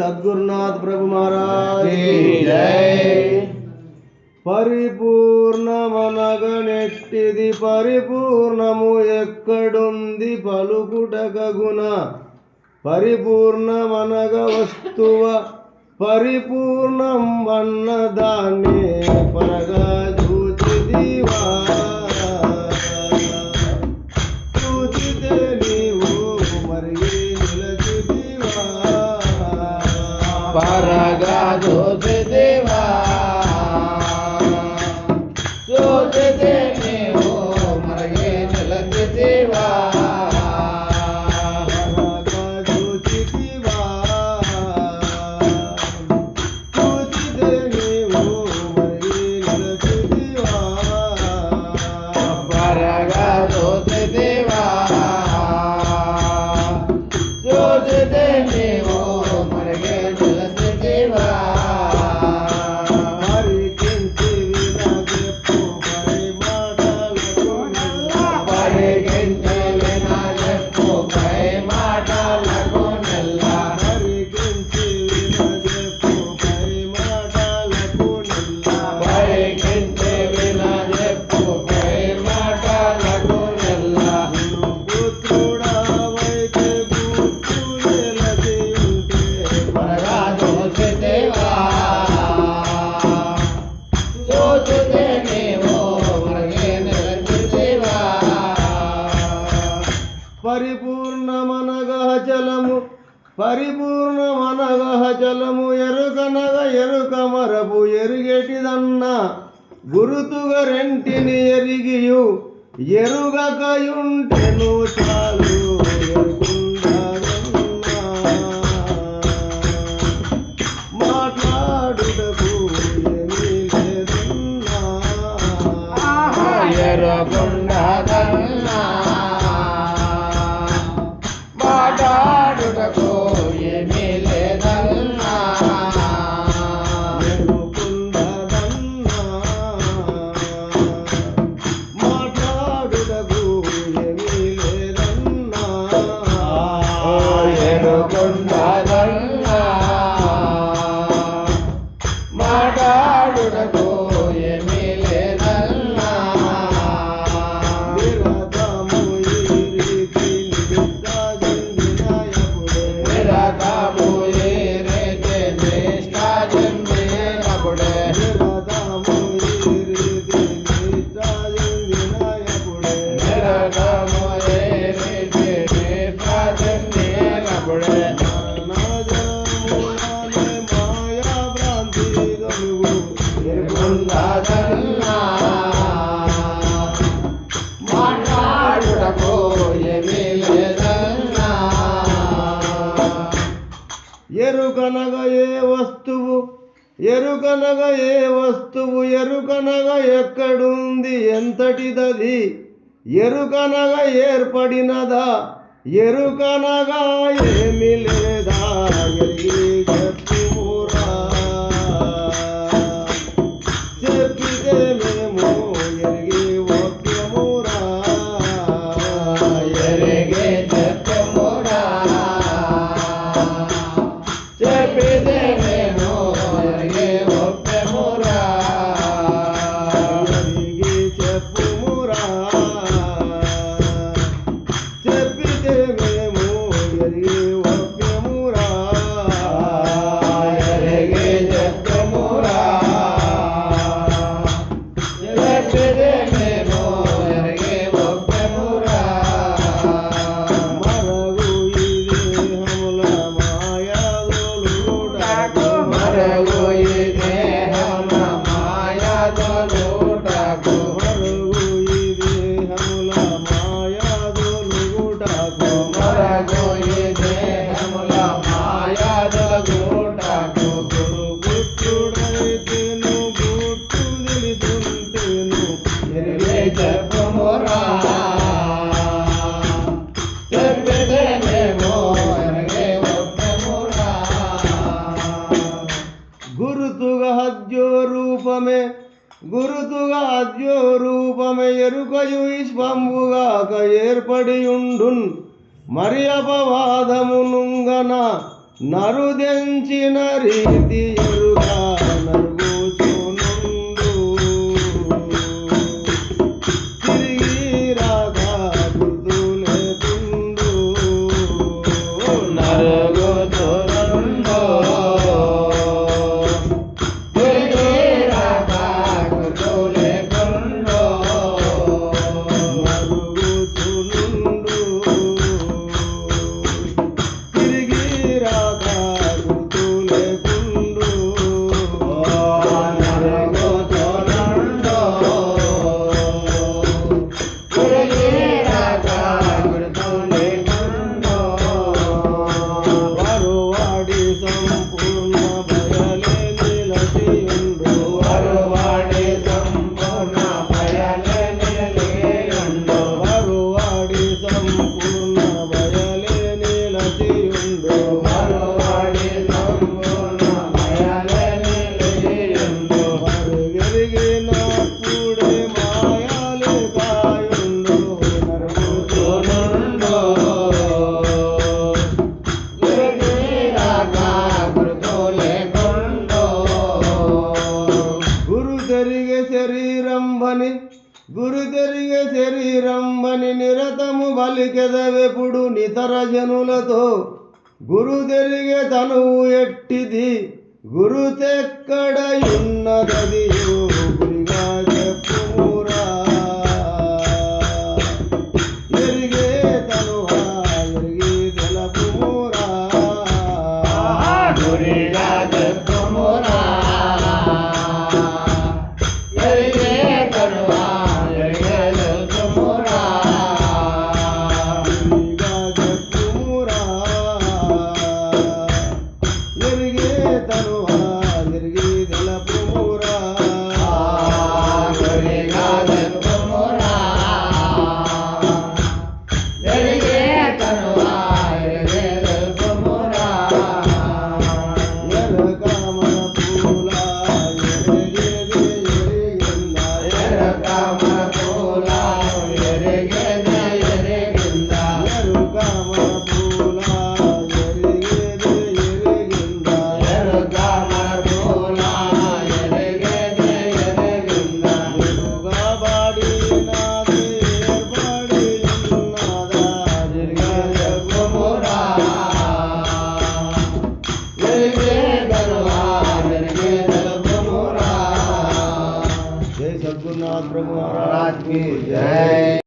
సద్గురునాథ్ ప్రభు మహారాజ్. పరిపూర్ణమనగనెట్టిది పరిపూర్ణము ఎక్కడుంది పలుకుటక గుణ పరిపూర్ణమనగ వస్తువ పరిపూర్ణం వన్నదాన్ని పరగా చూచిదివా Paragado gado de పరిపూర్ణమనగ చలము ఎరుకనగ ఎరుక మరపు ఎరుగెటిదన్న గురుతుగ రెంటిని ఎరిగియు ఎరుగకయుంటెను చాలు. ఎరుకనగ ఏ వస్తువు? ఎరుకనగా ఏ వస్తువు? ఎరుకనగ ఎక్కడుంది? ఎంతటిదది? ఎరుకనగా ఏర్పడినదా? ఎరుకనగా ఏమి లేదా? నుండున్ మరి అపవాదమునుంగన నరుదెంచిన రీతి బని బలికెదవెప్పుడు నితర జనులతో గురు తిరిగే తనువు ఎట్టిది? గురు